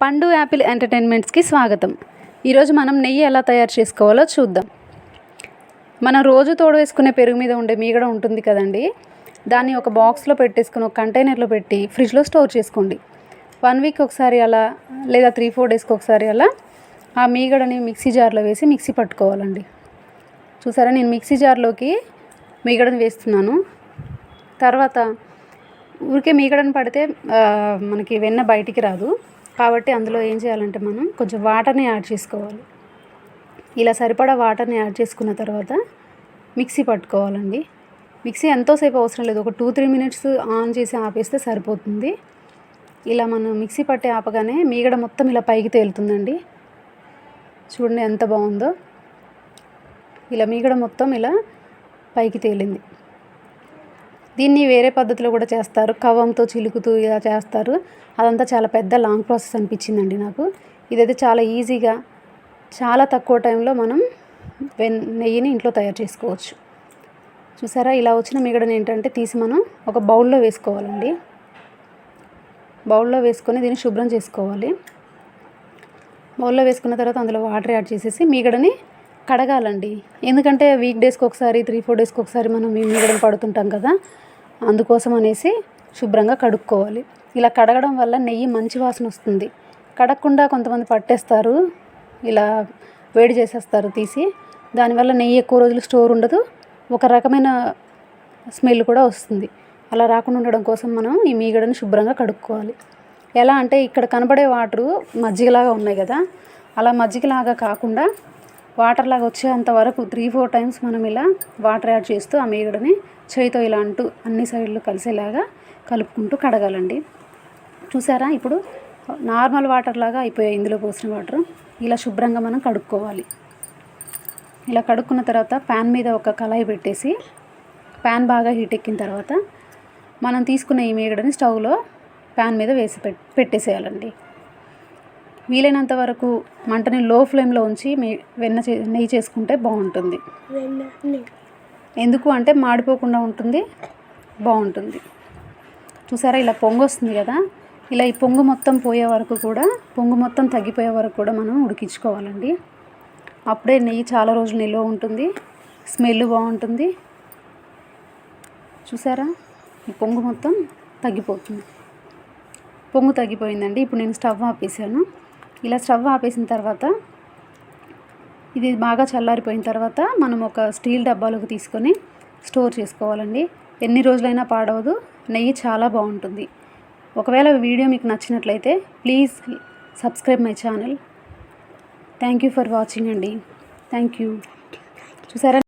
పండు యాపిల్ ఎంటర్టైన్మెంట్స్కి స్వాగతం. ఈరోజు మనం నెయ్యి ఎలా తయారు చేసుకోవాలో చూద్దాం. మనం రోజు తోడు వేసుకునే పెరుగు మీద ఉండే మీగడ ఉంటుంది కదండి. దాన్ని ఒక బాక్స్లో పెట్టేసుకుని ఒక కంటైనర్లో పెట్టి ఫ్రిడ్జ్లో స్టోర్ చేసుకోండి. వన్ వీక్ ఒకసారి అలా లేదా త్రీ ఫోర్ డేస్కి ఒకసారి అలా ఆ మీగడని మిక్సీ జార్లో వేసి మిక్సీ పట్టుకోవాలండి. చూసారా? నేను మిక్సీ జార్లోకి మీగడని వేస్తున్నాను. తర్వాత ఊరికే మీగడని పడితే మనకి వెన్న బయటికి రాదు. కాబట్టి అందులో ఏం చేయాలంటే మనం కొంచెం వాటర్ని యాడ్ చేసుకోవాలి. ఇలా సరిపడా వాటర్ని యాడ్ చేసుకున్న తర్వాత మిక్సీ పట్టుకోవాలండి. మిక్సీ ఎంతోసేపు అవసరం లేదు. ఒక టూ త్రీ మినిట్స్ ఆన్ చేసి ఆపేస్తే సరిపోతుంది. ఇలా మనం మిక్సీ పట్టి ఆపగానే మీగడ మొత్తం ఇలా పైకి తేలుతుందండి. చూడండి ఎంత బాగుందో. ఇలా మీగడ మొత్తం ఇలా పైకి తేలింది. దీన్ని వేరే పద్ధతిలో కూడా చేస్తారు. కవ్వంతో చిలుకుతూ ఇలా చేస్తారు. అదంతా చాలా పెద్ద లాంగ్ ప్రాసెస్ అనిపించిందండి నాకు. ఇదైతే చాలా ఈజీగా చాలా తక్కువ టైంలో మనం వెన్ నెయ్యిని ఇంట్లో తయారు చేసుకోవచ్చు. చూసారా? ఇలా వచ్చిన మిగడని ఏంటంటే తీసి మనం ఒక బౌల్లో వేసుకోవాలండి. బౌల్లో వేసుకొని దీన్ని శుభ్రం చేసుకోవాలి. బౌల్లో వేసుకున్న తర్వాత అందులో వాటర్ యాడ్ చేసేసి మీగడని కడగాలండి. ఎందుకంటే వీక్ డేస్కి ఒకసారి త్రీ ఫోర్ డేస్కి ఒకసారి మనం ఈ మీగడని పడుతుంటాం కదా అందుకోసం అనేసి శుభ్రంగా కడుక్కోవాలి. ఇలా కడగడం వల్ల నెయ్యి మంచి వాసన వస్తుంది. కడగకుండా కొంతమంది పట్టేస్తారు. ఇలా వేడి చేసేస్తారు తీసి. దానివల్ల నెయ్యి ఎక్కువ రోజులు స్టోర్ ఉండదు. ఒక రకమైన స్మెల్ కూడా వస్తుంది. అలా రాకుండా ఉండడం కోసం మనం ఈ మీగడని శుభ్రంగా కడుక్కోవాలి. ఎలా అంటే ఇక్కడ కనబడే వాటరు మజ్జిగలాగా ఉన్నాయి కదా. అలా మజ్జిగలాగా కాకుండా వాటర్ లాగా వచ్చేంత వరకు త్రీ ఫోర్ టైమ్స్ మనం ఇలా వాటర్ యాడ్ చేస్తూ ఆ మేగడని చేయితో ఇలా అంటూ అన్ని సైడ్లు కలిసేలాగా కలుపుకుంటూ కడగాలండి. చూసారా? ఇప్పుడు నార్మల్ వాటర్ లాగా అయిపోయాయి ఇందులో పోసిన వాటర్ ఇలా శుభ్రంగా మనం కడుక్కోవాలి. ఇలా కడుక్కున్న తర్వాత ప్యాన్ మీద ఒక కళాయి పెట్టేసి ప్యాన్ బాగా హీట్ ఎక్కిన తర్వాత మనం తీసుకున్న ఈ మేగడని స్టవ్లో ప్యాన్ మీద వేసి పెట్టేసేయాలండి. వీలైనంత వరకు మంటని లో ఫ్లేమ్లో ఉంచి వెన్న చే నెయ్యి చేసుకుంటే బాగుంటుంది. ఎందుకు అంటే మాడిపోకుండా ఉంటుంది బాగుంటుంది. చూసారా ఇలా పొంగు వస్తుంది కదా? ఇలా ఈ పొంగు మొత్తం పోయే వరకు కూడా పొంగు మొత్తం తగ్గిపోయే వరకు కూడా మనం ఉడికించుకోవాలండి. అప్పుడే నెయ్యి చాలా రోజులు నిల్వ ఉంటుంది స్మెల్ బాగుంటుంది. చూసారా? ఈ పొంగు మొత్తం తగ్గిపోతుంది. పొంగు తగ్గిపోయిందండి. ఇప్పుడు నేను స్టవ్ ఆపేసాను. ఇలా స్టవ్ ఆపేసిన తర్వాత ఇది బాగా చల్లారిపోయిన తర్వాత మనం ఒక స్టీల్ డబ్బాలోకి తీసుకొని స్టోర్ చేసుకోవాలండి. ఎన్ని రోజులైనా పాడవదు. నెయ్యి చాలా బాగుంటుంది. ఒకవేళ వీడియో మీకు నచ్చినట్లయితే please subscribe my channel. Thank you for watching అండి. Thank you. చూసారా?